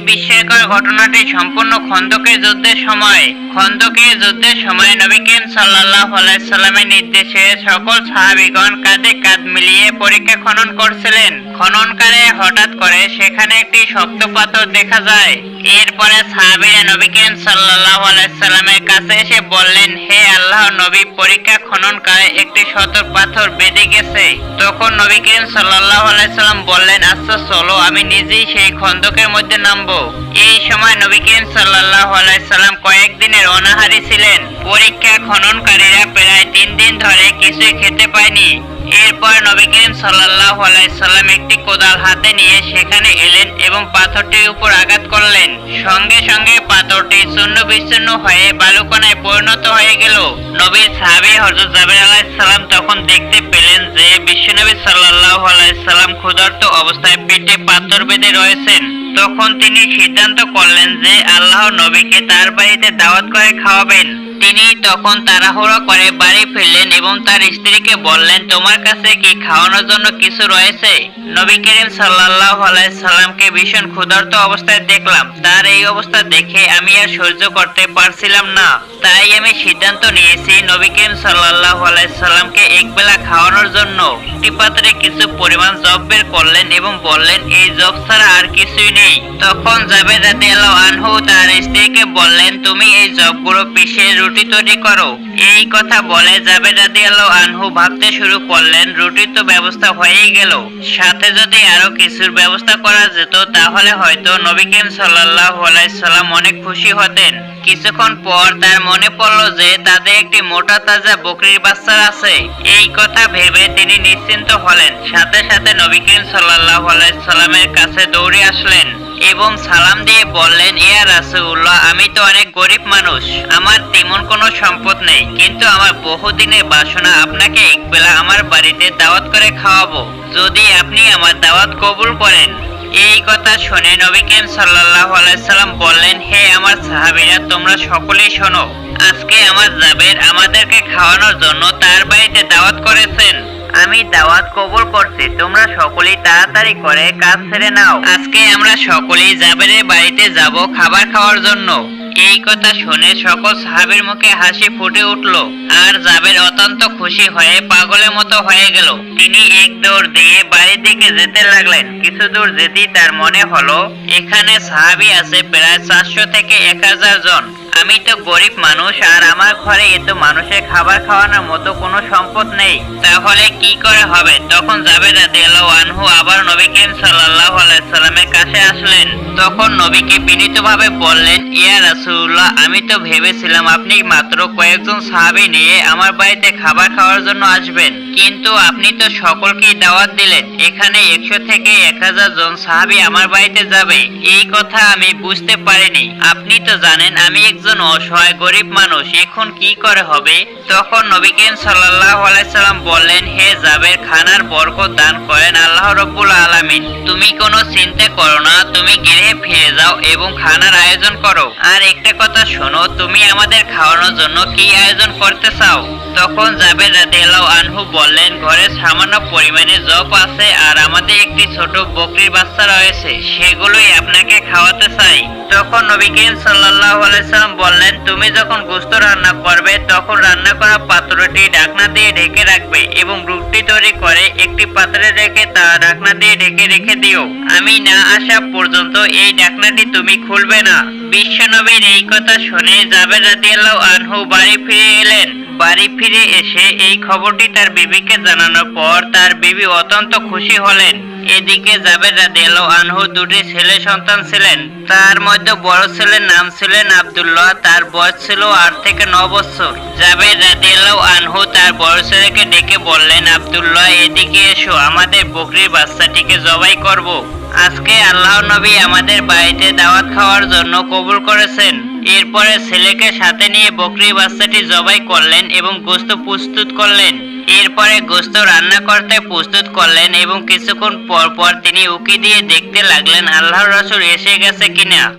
বিস্ময়কর ঘটনাটি সম্পূর্ণ খন্দকের যুদ্ধের সময়। খন্দকের যুদ্ধের সময় নবী করিম সাল্লাল্লাহু আলাইহি সাল্লামের নির্দেশে সকল সাহাবীগণ কাঁধে কাঁধ মিলিয়ে পরীক্ষা খনন করছিলেন। হঠাৎ করে সেখানে একটি শক্ত পাথর দেখা যায়। এরপরে নবী করিম কাছে এসে বললেন, হে আল্লাহ, নবী পরীক্ষা একটি পাথর বেঁধে গেছে। তখন নবী করিম বললেন আচ্ছা চলো, আমি নিজেই সেই খন্দকের মধ্যে নামবো। এই সময় নবী করিম সাল্লাল্লাহু আলাইহি সাল্লাম কয়েকদিনের অনাহারী ছিলেন। পরীক্ষা খননকারীরা প্রায় তিন দিন ধরে কিছুই খেতে পায়নি। এরপর নবী করিম সাল্লাল্লাহু আলাইহি সাল্লাম একটি কোদাল হাতে নিয়ে সেখানে এলেন এবং পাথরটির উপর আঘাত করলেন। সঙ্গে সঙ্গে পাথরটি চূর্ণ বিচ্ছিন্ন হয়ে বালুকণায় পরিণত হয়ে গেল। নবীর সাহাবী হযরত জাবের আলাইহিস সালাম তখন দেখতে যে বিশ্বনবী সাল্লাল্লাহু আলাইহি সাল্লাম ক্ষুধার্ত অবস্থায় পেটে পাথর বেঁধে রয়েছেন, তখন তিনি সিদ্ধান্ত করলেন যে আল্লাহ নবীকে তার বাড়িতে দাওয়াত করে খাওয়াবেন। তিনি তখন তাড়াহুড়ো করে বাড়ি ফিরলেন এবং তার স্ত্রীকে বললেন, তোমার কাছে কি খাওয়ানোর জন্য কিছু রয়েছে? নবী করিম আলাইহি সাল্লামকে ভীষণ ক্ষুধার্ত অবস্থায় দেখলাম। তার এই অবস্থা দেখে আমি আর সহ্য করতে পারছিলাম না। তাই আমি সিদ্ধান্ত নিয়েছি নবী করিম আলাইহি সাল্লামকে একবেলা খাওয়ানোর জন্য। একটি পাত্রে কিছু পরিমাণ জব বের করলেন এবং বললেন, এই জব ছাড়া আর কিছুই নেই। তখন জাবেদ আনহু তার স্ত্রীকে বললেন, তুমি এই জবগুলো পিষে রুটি তৈরি করো? এই কথা বলে জাবেদ আনহু ভাবতে শুরু করলেন, রুটির তো ব্যবস্থা হয়েই গেল। সাথে যদি আরও কিছুর ব্যবস্থা করা যেত, তাহলে হয়তো নবী করিম আলাইহি সাল্লাম অনেক খুশি হতেন। কিছুক্ষণ পর তার মনে পড়ল যে তাদের একটি মোটা তাজা বকরির বাচ্চা আছে। এই কথা ভেবে তিনি নিশ্চিন্ত হলেন। সাথে সাথে নবী করিম আলাইহি সাল্লামের কাছে দৌড়ে আসলেন। এবং সালাম দিয়ে বললেন ইয়া রাসূলুল্লাহ, আমি তো অনেক গরিব মানুষ। আমার তেমন কোনো সম্পদ নেই, কিন্তু আমার বহুদিনের বাসনা আপনাকে একবেলা আমার বাড়িতে দাওয়াত করে খাওয়াবো। যদি আপনি আমার দাওয়াত কবুল করেন। এই কথা শুনে নবী করিম সাল্লাল্লাহু আলাইহি সাল্লাম বললেন, হে আমার সাহাবীরা, তোমরা সকলেই শোনো, আজকে আমার জাবের আমাদেরকে খাওয়ানোর জন্য তার বাড়িতে দাওয়াত করেছেন। আমি দাওয়াত কবুল করছি। তোমরা সকলেই তাড়াতাড়ি করে কাজ ছেড়ে নাও। আজকে আমরা সকলেই জাবেরের বাড়িতে যাব খাবার খাওয়ার জন্য। এই কথা শুনে সকল সাহাবীর মুখে হাসি ফুটে উঠল। আর জাবের অত্যন্ত খুশি হয়ে পাগলের মতো হয়ে গেল। তিনি এক দৌড় দিয়ে বাড়ির দিকে যেতে লাগলেন। কিছু দূর যেতেই তার মনে হলো, এখানে সাহাবী আছে প্রায় চারশো থেকে এক হাজার জন। আমি তো গরিব মানুষ আর আমার ঘরে এত মানুষের খাবার খাওয়ানোর মতো কোনো সম্পদ নেই। তাহলে কি করে হবে? তখন জাবেদ আনহু আবার নবী করিম সাল্লাল্লাহু আলাইহি সাল্লামের কাছে আসলেন? তখন নবীকে বিনীতভাবে বললেন, ইয়া রাসূলুল্লাহ, আমি তো ভেবেছিলাম আপনি মাত্র কয়েকজন সাহাবি নিয়ে আমার বাড়িতে খাবার খাওয়ার জন্য আসবেন। কিন্তু আপনি তো সকলকেই দাওয়াত দিলেন। এখানে একশো থেকে এক হাজার জন সাহাবি আমার বাড়িতে যাবে। এই কথা আমি বুঝতে পারিনি। আপনি তো জানেন, আমি একজন অসহায় গরিব মানুষ, এখন কি করে হবে? তখন নবী করিম সাল্লাল্লাহু আলাইহি সাল্লাম বললেন, হে জাবের, খানার বরকত দান করেন আল্লাহ রব্বুল আলামিন। তুমি কোনো চিন্তা করো না, তুমি গৃহে ফিরে যাও এবং খানার আয়োজন করো। আর একটা কথা শোনো, তুমি আমাদের খাওয়ানোর জন্য কি আয়োজন করতে চাও? তখন জাবের রাদিয়াল্লাহু আনহু বললেন, ঘরে সামান্য পরিমাণে জব আছে আর আমাদের একটি ছোট বকরির বাচ্চা রয়েছে। সেগুলোই আপনাকে খাওয়াতে চাই। তখন নবী করিম সাল্লাল্লাহু আলাইহি সাল্লাম বললেন, তুমি যখন গোশত রান্না করবে, তখন রান্না করা পাত্রটি ঢাকনা দিয়ে ঢেকে রাখবে এবং রুটি তৈরি করে একটি পাত্রে রেখে তা ঢাকনা দিয়ে ঢেকে রেখে দিও। আমি না আসা পর্যন্ত এই ঢাকনাটি তুমি খুলবে না। বিশ্বনবীর এই কথা শুনে জাবের রাদিয়াল্লাহু আনহু বাড়ি ফিরে এলেন। বাড়ি ফিরে এসে এই খবরটি তার বিবিকে জানানোর পর তার বিবি অত্যন্ত খুশি হলেন। এদিকে জাবের রাদিয়াল্লাহু আনহু দুটি ছেলে সন্তান ছিলেন। তার মধ্যে বড় ছেলের নাম ছিলেন আব্দুল্লাহ। তার বয়স ছিল আট থেকে ন বছর। জাবের রাদিয়াল্লাহু আনহু তার বড় ছেলেকে ডেকে বললেন, আব্দুল্লাহ, এদিকে এসো। আমাদের বকরির বাচ্চাটিকে জবাই করব। আজকে আল্লাহ নবী আমাদের বাড়িতে দাওয়াত খাওয়ার জন্য কবুল করেছেন। এরপরে ছেলেকে সাথে নিয়ে বকরি বাচ্চাটি জবাই করলেন এবং গোস্ত প্রস্তুত করলেন। এরপরে গোস্ত রান্না করতে প্রস্তুত করলেন এবং কিছুক্ষণ পর পর তিনি উকি দিয়ে দেখতে লাগলেন, আল্লাহর রসুল এসে গেছে কিনা?